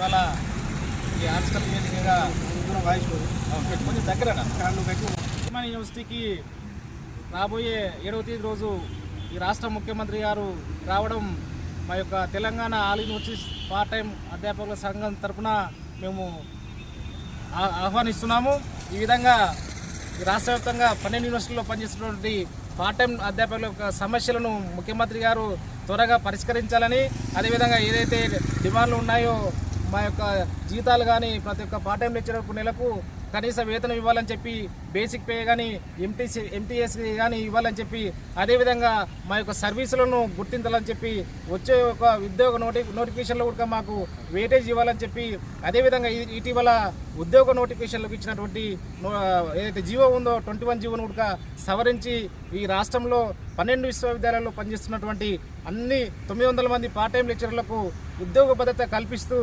ఇవాళ ఈ article voice కొంచెం దగ్గర ఉస్మాన్ యూనివర్సిటీకి రాబోయే ఏడవ తేదీ రోజు ఈ రాష్ట్ర ముఖ్యమంత్రి గారు రావడం మా యొక్క Telangana all universities part time అధ్యాపకుల సంఘం తరఫున మేము ఆహ్వానిస్తున్నాము. ఈ విధంగా రాష్ట్ర వ్యాప్తంగా పన్నెండు యూనివర్సిటీల్లో పనిచేస్తున్నటువంటి పార్ట్ టైం అధ్యాపకుల యొక్క సమస్యలను ముఖ్యమంత్రి గారు త్వరగా పరిష్కరించాలని అదేవిధంగా ఏదైతే డిమాండ్లు ఉన్నాయో మా యొక్క జీతాలు కానీ ప్రతి ఒక్క పార్ట్ టైం లెక్చరర్కు నెలకు కనీస వేతనం ఇవ్వాలని చెప్పి బేసిక్ పే కానీ ఎంటీసీ ఎంటీఎస్ కానీ ఇవ్వాలని చెప్పి అదేవిధంగా మా యొక్క సర్వీసులను గుర్తించాలని చెప్పి వచ్చే ఒక ఉద్యోగ నోటి నోటిఫికేషన్లో కూడా మాకు వేటేజ్ ఇవ్వాలని చెప్పి అదేవిధంగా ఇటీవల ఉద్యోగ నోటిఫికేషన్లకు ఇచ్చినటువంటి ఏదైతే జీవో ఉందో ట్వంటీ వన్ జీవోను కూడా సవరించి ఈ రాష్ట్రంలో పన్నెండు విశ్వవిద్యాలయాల్లో పనిచేస్తున్నటువంటి అన్ని తొమ్మిది వందల మంది పార్ట్ టైం లెక్చరర్లకు ఉద్యోగ భద్రత కల్పిస్తూ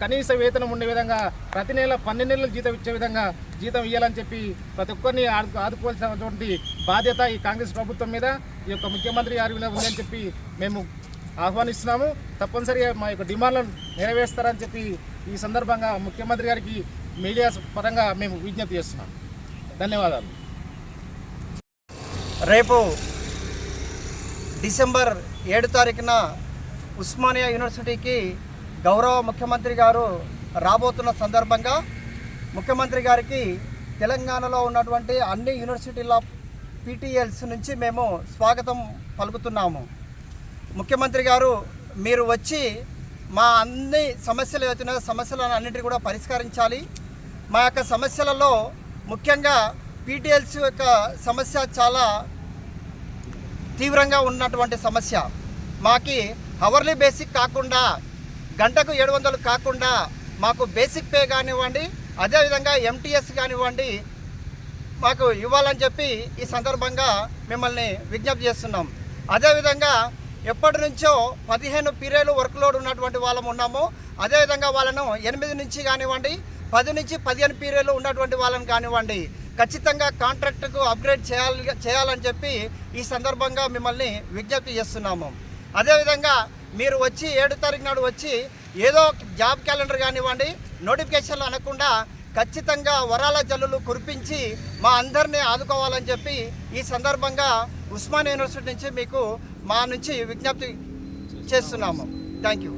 కనీస వేతనం ఉండే విధంగా ప్రతి నెల పన్నెండు నెలలు జీతం ఇచ్చే విధంగా జీతం ఇవ్వాలని చెప్పి ప్రతి ఒక్కరిని ఆదుకోవాల్సినటువంటి బాధ్యత ఈ కాంగ్రెస్ ప్రభుత్వం మీద ఈ యొక్క ముఖ్యమంత్రి గారి మీద ఉందని చెప్పి మేము ఆహ్వానిస్తున్నాము. తప్పనిసరిగా మా యొక్క డిమాండ్లను నెరవేరుస్తారని చెప్పి ఈ సందర్భంగా ముఖ్యమంత్రి గారికి మీడియా పరంగా మేము విజ్ఞప్తి చేస్తున్నాం. ధన్యవాదాలు. రేపు డిసెంబర్ ఏడు తారీఖున ఉస్మానియా యూనివర్సిటీకి గౌరవ ముఖ్యమంత్రి గారు రాబోతున్న సందర్భంగా ముఖ్యమంత్రి గారికి తెలంగాణలో ఉన్నటువంటి అన్ని యూనివర్సిటీల పీటీఎల్స్ నుంచి మేము స్వాగతం పలుకుతున్నాము. ముఖ్యమంత్రి గారు మీరు వచ్చి మా అన్ని సమస్యలు ఏవైతున్నాయో సమస్యలను అన్నింటినీ కూడా పరిష్కరించాలి. మా యొక్క సమస్యలలో ముఖ్యంగా పీటీఎల్స్ యొక్క సమస్య చాలా తీవ్రంగా ఉన్నటువంటి సమస్య. మాకి అవర్లీ బేసిక్ కాకుండా గంటకు ఏడు వందలు కాకుండా మాకు బేసిక్ పే కానివ్వండి అదేవిధంగా ఎంటీఎస్ కానివ్వండి మాకు ఇవ్వాలని చెప్పి ఈ సందర్భంగా మిమ్మల్ని విజ్ఞప్తి చేస్తున్నాం. అదేవిధంగా ఎప్పటి నుంచో పదిహేను పీరియడ్లు వర్క్ లోడ్ ఉన్నటువంటి వాళ్ళం ఉన్నాము. అదేవిధంగా వాళ్ళను ఎనిమిది నుంచి కానివ్వండి పది నుంచి పదిహేను పీరియడ్లు ఉన్నటువంటి వాళ్ళని కానివ్వండి ఖచ్చితంగా కాంట్రాక్ట్కు అప్గ్రేడ్ చేయాలి చేయాలని చెప్పి ఈ సందర్భంగా మిమ్మల్ని విజ్ఞప్తి చేస్తున్నాము. అదేవిధంగా మీరు వచ్చి ఏడు తారీఖు నాడు వచ్చి ఏదో జాబ్ క్యాలెండర్ కానివ్వండి నోటిఫికేషన్లు అనకుండా ఖచ్చితంగా వరాల జల్లులు కురిపించి మా అందరినీ ఆదుకోవాలని చెప్పి ఈ సందర్భంగా ఉస్మాన్ యూనివర్సిటీ నుంచి మీకు మా నుంచి విజ్ఞప్తి చేస్తున్నాము. Thank you